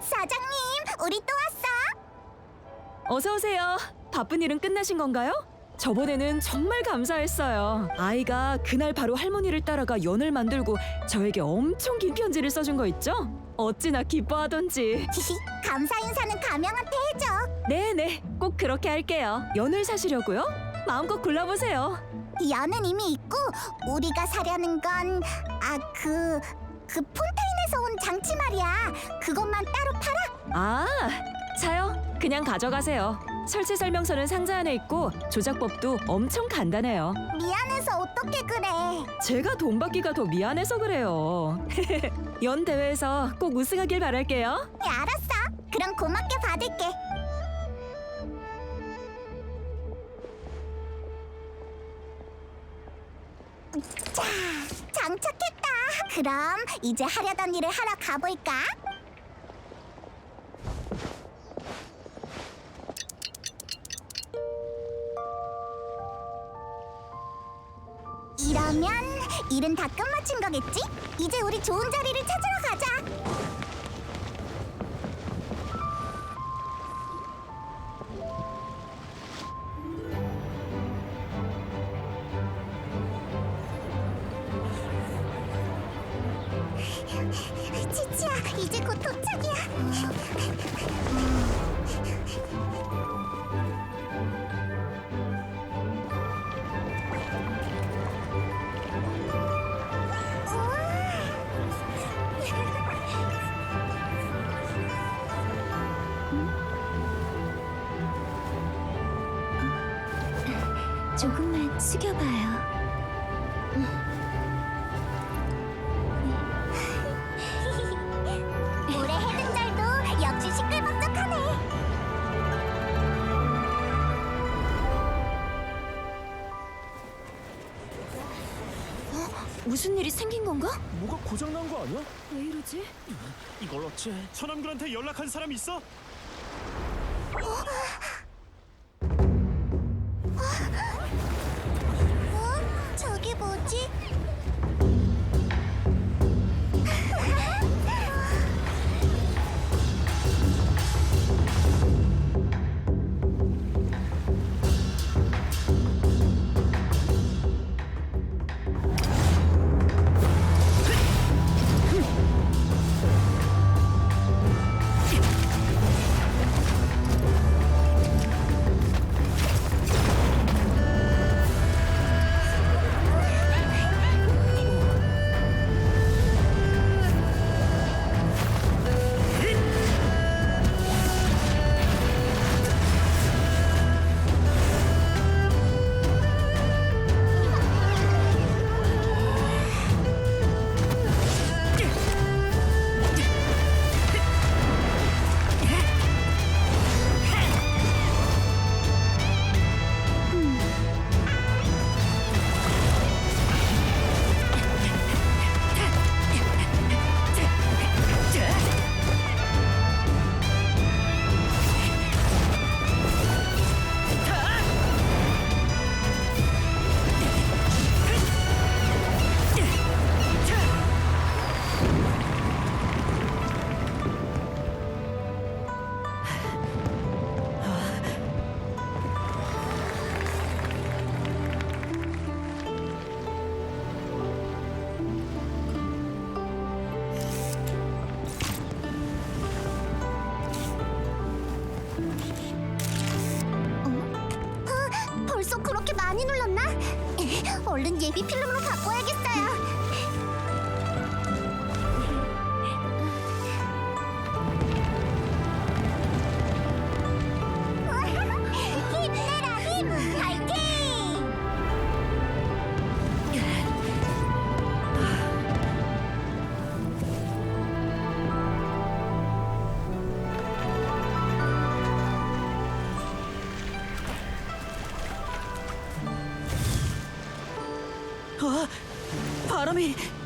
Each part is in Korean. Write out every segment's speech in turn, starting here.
사장님, 우리 또 왔어. 어서 오세요. 바쁜 일은 끝나신 건가요? 저번에는 정말 감사했어요. 아이가 그날 바로 할머니를 따라가 연을 만들고 저에게 엄청 긴 편지를 써준 거 있죠? 어찌나 기뻐하던지. 감사 인사는 가명한테 해줘. 네네, 꼭 그렇게 할게요. 연을 사시려고요? 마음껏 골라보세요. 연은 이미 있고 우리가 사려는 건 아 그 그 폰타인에서 온 장치 말이야. 그것만 따로 팔아. 아, 차요? 그냥 가져가세요. 설치 설명서는 상자 안에 있고 조작법도 엄청 간단해요. 미안해서 어떻게 그래? 제가 돈 받기가 더 미안해서 그래요. 연 대회에서 꼭 우승하길 바랄게요. 예, 알았어. 그럼 고맙게 받을게. 자, 장착했다. 그럼 이제 하려던 일을 하러 가볼까? 거겠지? 이제 우리 좋은 자리를 찾으러 조금만 숙여봐요. 올해 해등절도 역시 시끌벅적하네. 무슨 일이 생긴 건가? 뭐가 고장난 거 아니야? 왜 이러지? 이걸 어째? 천암군한테 연락한 사람 있어? 어? 얼른 예비 필름으로 바 아,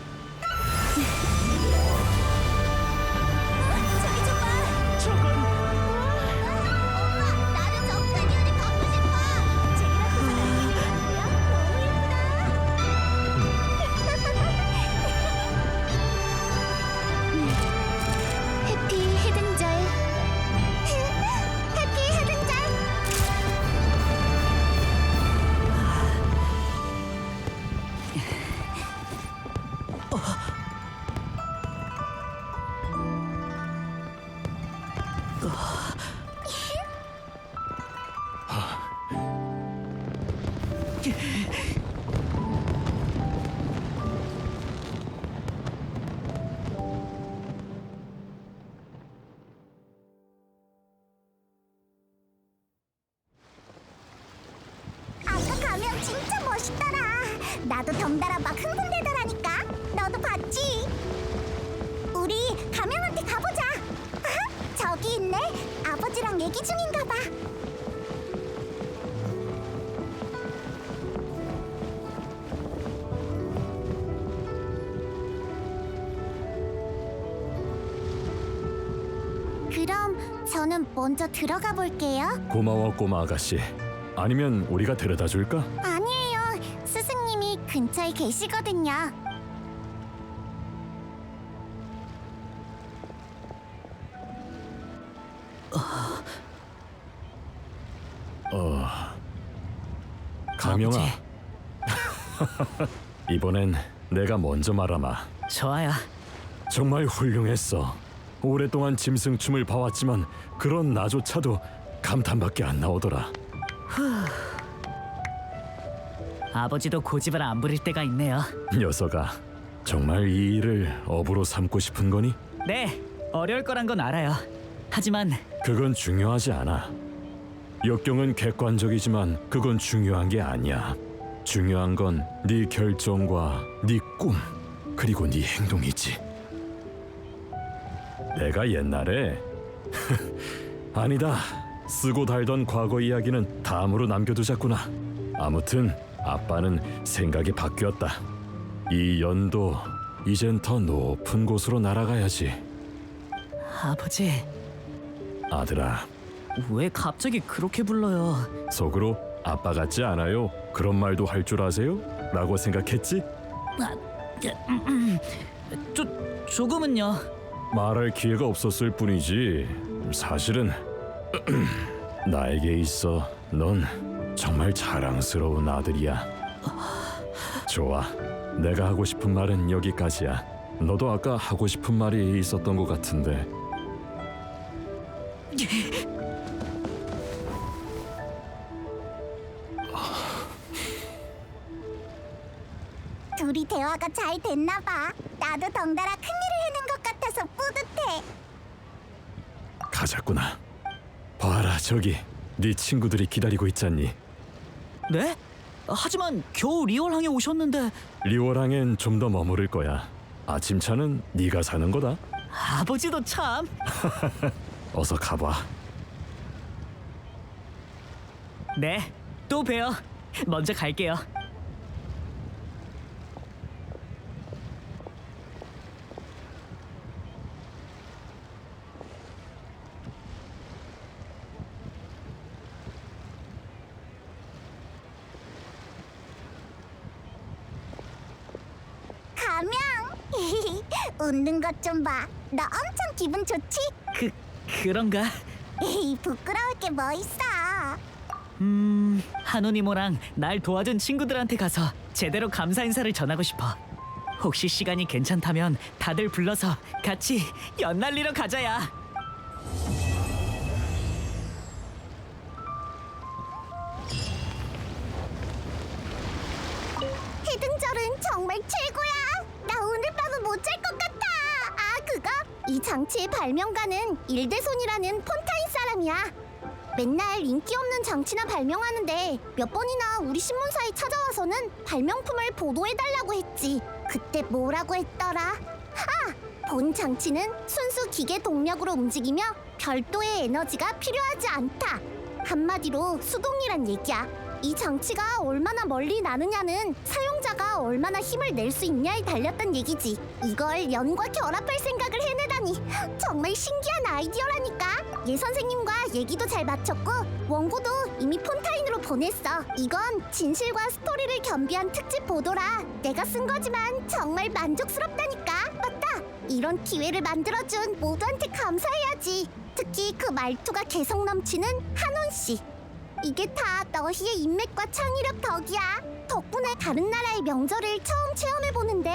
えっ? 먼저 들어가 볼게요. 고마워 꼬마 아가씨. 아니면 우리가 데려다 줄까? 아니에요. 스승님이 근처에 계시거든요. 어. 가명아. 이번엔 내가 먼저 말하마. 좋아요. 정말 훌륭했어. 오랫동안 짐승춤을 봐왔지만 그런 나조차도 감탄밖에 안 나오더라. 아버지도 고집을 안 부릴 때가 있네요. 녀석아, 정말 이 일을 업으로 삼고 싶은 거니? 네, 어려울 거란 건 알아요. 하지만 그건 중요하지 않아. 역경은 객관적이지만 그건 중요한 게 아니야. 중요한 건 네 결정과 네 꿈, 그리고 네 행동이지. 내가 옛날에 아니다. 쓰고 달던 과거 이야기는 다음으로 남겨두자꾸나. 아무튼 아빠는 생각이 바뀌었다. 이 연도 이젠 더 높은 곳으로 날아가야지. 아버지 아들아, 왜 갑자기 그렇게 불러요? 속으로 아빠 같지 않아요? 그런 말도 할 줄 아세요? 라고 생각했지? 조, 조금은요. 말할 기회가 없었을 뿐이지. 사실은 나에게 있어 넌 정말 자랑스러운 아들이야. 좋아. 내가 하고 싶은 말은 여기까지야. 너도 아까 하고 싶은 말이 있었던 것 같은데. 둘이 대화가 잘 됐나 봐. 나도 덩달아 큰일을 해낸 것 같아서 뿌듯해. 가자꾸나. 봐라 저기. 네 친구들이 기다리고 있잖니. 네? 하지만 겨우 리얼항에 오셨는데 리워랑엔 좀 더 머무를 거야. 아침차는 네가 사는 거다. 아버지도 참. 어서 가봐. 네, 또 봬요. 먼저 갈게요. 가명. 웃는 것 좀 봐. 너 엄청 기분 좋지? 그 그런가? 에이, 부끄러울 게 뭐 있어. 음, 한우니모랑 날 도와준 친구들한테 가서 제대로 감사 인사를 전하고 싶어. 혹시 시간이 괜찮다면 다들 불러서 같이 연날리러 가자야. 해등절은 정말 최고야. 밤은 못잘것 같아. 아, 그거? 이 장치의 발명가는 일대손이라는 폰타인 사람이야. 맨날 인기 없는 장치나 발명하는데 몇 번이나 우리 신문사에 찾아와서는 발명품을 보도해달라고 했지. 그때 뭐라고 했더라? 아! 본 장치는 순수 기계 동력으로 움직이며 별도의 에너지가 필요하지 않다. 한마디로 수동이란 얘기야. 이 장치가 얼마나 멀리 나느냐는 사용자가 얼마나 힘을 낼 수 있냐에 달렸단 얘기지. 이걸 연과 결합할 생각을 해내다니 정말 신기한 아이디어라니까. 예 선생님과 얘기도 잘 마쳤고 원고도 이미 폰타인으로 보냈어. 이건 진실과 스토리를 겸비한 특집 보도라. 내가 쓴 거지만 정말 만족스럽다니까. 맞다. 이런 기회를 만들어준 모두한테 감사해야지. 특히 그 말투가 개성 넘치는 한원 씨. 이게 다 너희의 인맥과 창의력 덕이야. 덕분에 다른 나라의 명절을 처음 체험해 보는데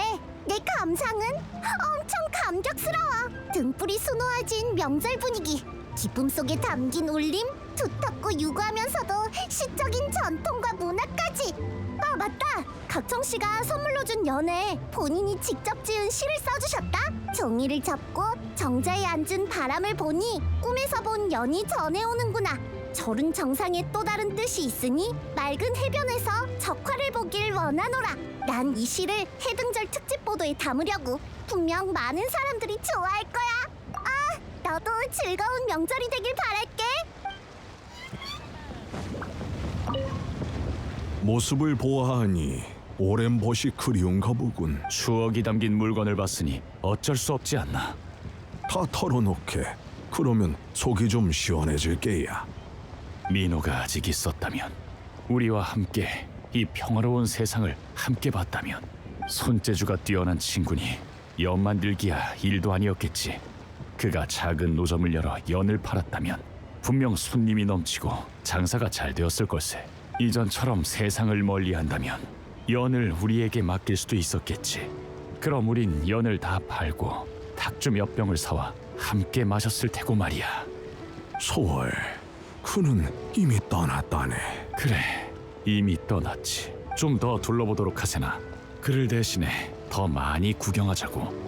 내 감. 감상은 엄청 감격스러워. 등불이 수놓아진 명절 분위기. 기쁨 속에 담긴 울림, 두텁고 유구하면서도 시적인 전통과 문화까지. 아 맞다. 각청 씨가 선물로 준 연애 본인이 직접 지은 시를 써주셨다. 종이를 접고 정자에 앉은 바람을 보니 꿈에서 본 연이 전해오는구나. 절은 정상에 또 다른 뜻이 있으니 맑은 해변에서 적화를 보길 원하노라. 난 이 시를 해등절 특집 보도에 담으려고 분명 많은 사람들이 좋아할 거야. 아, 너도 즐거운 명절이 되길 바랄게. 모습을 보아하니 오랜 벗이 그리운가 보군. 추억이 담긴 물건을 봤으니 어쩔 수 없지 않나. 다 털어놓게. 그러면 속이 좀 시원해질 게야. 민호가 아직 있었다면 우리와 함께 이 평화로운 세상을 함께 봤다면 손재주가 뛰어난 친구니 연 만들기야 일도 아니었겠지. 그가 작은 노점을 열어 연을 팔았다면 분명 손님이 넘치고 장사가 잘 되었을 걸세. 이전처럼 세상을 멀리한다면 연을 우리에게 맡길 수도 있었겠지. 그럼 우린 연을 다 팔고 탁주 몇 병을 사와 함께 마셨을 테고 말이야. 소월, 그는 이미 떠났다네. 그래 이미 떠났지. 좀 더 둘러보도록 하세나. 그를 대신에 더 많이 구경하자고